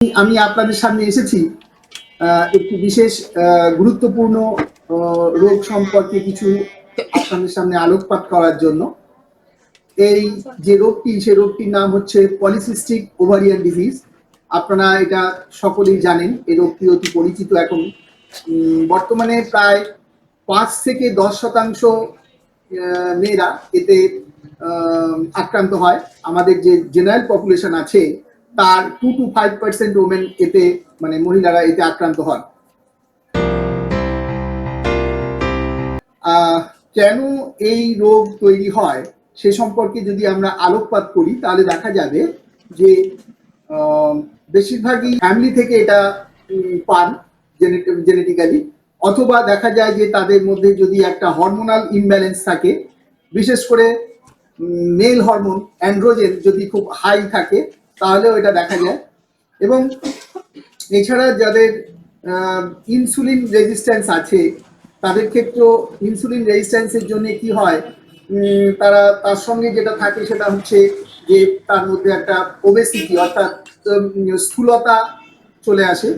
আমি আপনাদের সামনে এসেছি একটি বিশেষ গুরুত্বপূর্ণ রোগ সম্পর্কে কিছু আপনাদের সামনে আলোকপাত করার জন্য। এই যে রোগটি, সে রোগটির নাম হচ্ছে পলিসিস্টিক ওভারিয়ান ডিজিজ আপনারা এটা সকলেই জানেন এই রোগটি অতি পরিচিত এখন। বর্তমানে প্রায় পাঁচ থেকে দশ শতাংশ মেয়েরা এতে আক্রান্ত হয়। আমাদের যে জেনারেল পপুলেশন আছে তার two two five percent women এতে মানে মহিলারা এতে আক্রান্ত হন। কেন এই রোগ তৈরি হয়? সে সম্পর্কে যদি আমরা আলোকপাত করি, তাহলে দেখা যাবে যে বেশিরভাগই ফ্যামিলি থেকে এটা পান জেনেটিক্যালি অথবা দেখা যায় যে তাদের মধ্যে যদি একটা হরমোনাল ইমব্যালেন্স থাকে, বিশেষ করে মেল হরমোন অ্যান্ড্রোজেন যদি খুব হাই থাকে তাহলেও এটা দেখা যায়। এবং এছাড়া যাদের ইনসুলিন রেজিস্ট্যান্স আছে, তাদের ক্ষেত্রেও ইনসুলিন রেজিস্ট্যান্সের জন্য কি হয় তারা, তার সঙ্গে যেটা থাকে সেটা হচ্ছে যে তার মধ্যে একটা ওবেসিটি অর্থাৎ স্থূলতা চলে আসে।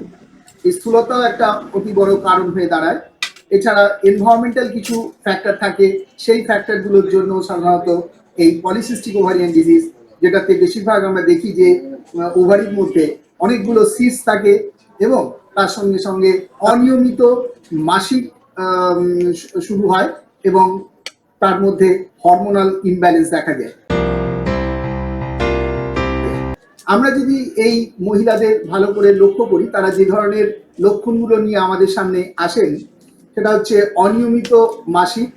এই স্থূলতাও একটা অতি বড় কারণ হয়ে দাঁড়ায়। এছাড়া এনভায়রনমেন্টাল কিছু ফ্যাক্টর থাকে, সেই ফ্যাক্টরগুলোর জন্য সাধারণত এই পলিসিস্টিক ওভারিয়ান ডিজিজ যেটাতে বেশিরভাগ আমরা দেখি যে ওভারির মধ্যে অনেকগুলো সিস থাকে এবং তার সঙ্গে সঙ্গে অনিয়মিত মাসিক শুরু হয় এবং তার মধ্যে হরমোনাল ইমব্যালেন্স দেখা যায়। আমরা যদি এই মহিলাদের ভালো করে লক্ষ্য করি, তারা যে ধরনের লক্ষণগুলো নিয়ে আমাদের সামনে আসেন, সেটা হচ্ছে অনিয়মিত মাসিক,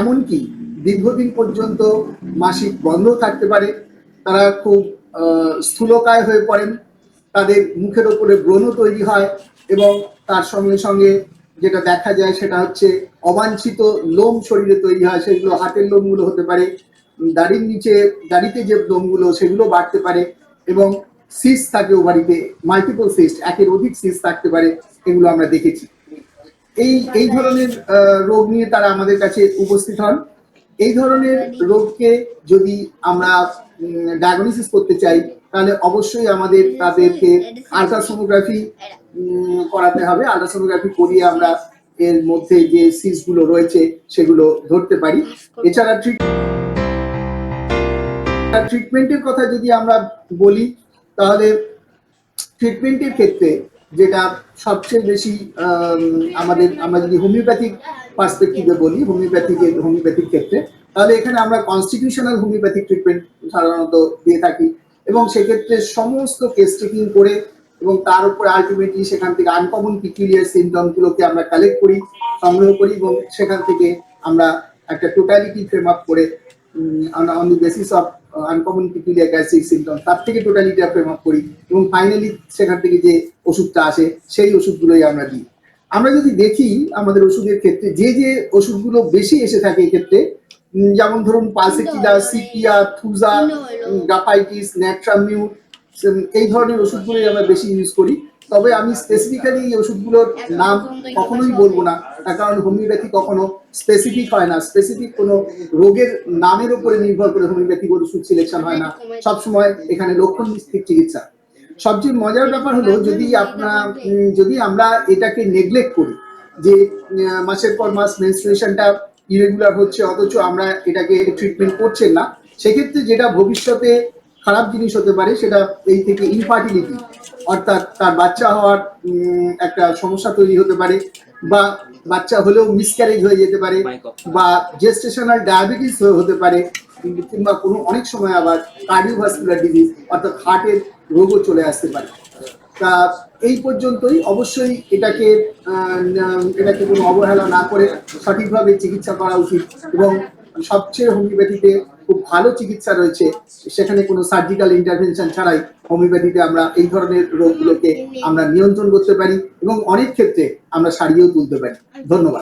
এমনকি দীর্ঘদিন পর্যন্ত মাসিক বন্ধ থাকতে পারে। তারা খুব স্থূলকায় হয়ে পড়েন। তাদের মুখের ওপরে ব্রণ তৈরি হয় এবং তার সঙ্গে সঙ্গে যেটা দেখা যায় সেটা হচ্ছে অবাঞ্ছিত লোম শরীরে তৈরি হয়, সেগুলো হাতের লোমগুলো হতে পারে, দাড়ির নিচে, দাড়িতে যে লোমগুলো সেগুলো বাড়তে পারে এবং সিস্ট থাকে ওভারিতে মাল্টিপল সিস্ট একের অধিক সিস্ট থাকতে পারে, এগুলো আমরা দেখেছি। এই এই ধরনের রোগ নিয়ে তারা আমাদের কাছে উপস্থিত হন। এই ধরনের রোগকে যদি আমরা ডায়াগনোসিস করতে চাই তাহলে অবশ্যই আমাদের তাদেরকে আলট্রাসোনোগ্রাফি করাতে হবে। আলট্রাসোনোগ্রাফি করিয়ে আমরা এর মধ্যে যে সিসগুলো রয়েছে সেগুলো ধরতে পারি। এছাড়া ট্রিট ট্রিটমেন্টের কথা যদি আমরা বলি তাহলে ট্রিটমেন্টের ক্ষেত্রে যেটা সবচেয়ে বেশি আম, আমাদের আমরা যদি হোমিওপ্যাথিক পার্সপেক্টিভে বলি হোমিওপ্যাথিক হোমিওপ্যাথিক ক্ষেত্রে তাহলে এখানে আমরা কনস্টিটিউশনাল হোমিওপ্যাথিক ট্রিটমেন্ট সাধারণত দিয়ে থাকি এবং সেক্ষেত্রে সমস্ত কেস টেকিং করে এবং তার উপরে আলটিমেটলি সেখান থেকে আনকমন পিকুলিয়ার সিমটমগুলোকে আমরা কালেক্ট করি, সংগ্রহ করি এবং সেখান থেকে আমরা একটা টোটালিটি ফ্রেম আপ করে on the basis of uncommon peculiar gastric symptom তার থেকে টোটালিটি ফ্রেম আপ করি এবং ফাইনালি সেখান থেকে যে ওষুধটা আসে সেই ওষুধগুলোই আমরা দিই। আমরা যদি দেখি আমাদের ওষুধের ক্ষেত্রে যে যে ওষুধগুলো বেশি এসে থাকে এক্ষেত্রে যেমন ধরুন pulsatilla sepia thuja graphites natrum mur এই ধরনের ওষুধগুলোই আমরা বেশি ইউজ করি। তবে আমি স্পেসিফিক্যালি এই ওষুধগুলোর নাম কখনোই বলব না। তার কারণ হোমিওপ্যাথি কখনো স্পেসিফিক হয় না। স্পেসিফিক কোনো রোগের নামের উপরে নির্ভর করে হোমিওপ্যাথিক ওষুধ সিলেকশন হয় না। সবসময় এখানে লক্ষণ ভিত্তিক চিকিৎসা। সবচেয়ে মজার ব্যাপার হলো যদি আপনার যদি আমরা এটাকে নেগলেক্ট করি যে মাসের পর মাস মেনস্ট্রুয়েশনটা ইরেগুলার হচ্ছে অথচ আমরা এটাকে ট্রিটমেন্ট করছেন না। সেক্ষেত্রে যেটা ভবিষ্যতে খারাপ জিনিস হতে পারে সেটা এই থেকে ইনফার্টিলিটি অর্থাৎ তার বাচ্চা হওয়ার একটা সমস্যা তৈরি হতে পারে বা বাচ্চা হলেও মিসক্যারেজ হয়ে যেতে পারে বা জেস্টেশনাল ডায়াবেটিস হতে পারে কিংবা কোনো অনেক সময় আবার কার্ডিওভাস্কুলার ডিজিজ অর্থাৎ হার্টের রোগও চলে আসতে পারে। তা এই পর্যন্তই। অবশ্যই এটাকে এটাকে কোনো অবহেলা না করে সঠিকভাবে চিকিৎসা করা উচিত এবং সবচেয়ে হোমিওপ্যাথিতে খুব ভালো চিকিৎসা রয়েছে, সেখানে কোনো সার্জিক্যাল ইন্টারভেনশন ছাড়াই হোমিওপ্যাথিতে আমরা এই ধরনের রোগগুলোকে আমরা নিয়ন্ত্রণ করতে পারি এবং অনেক ক্ষেত্রে আমরা সারিয়েও তুলতে পারি। ধন্যবাদ।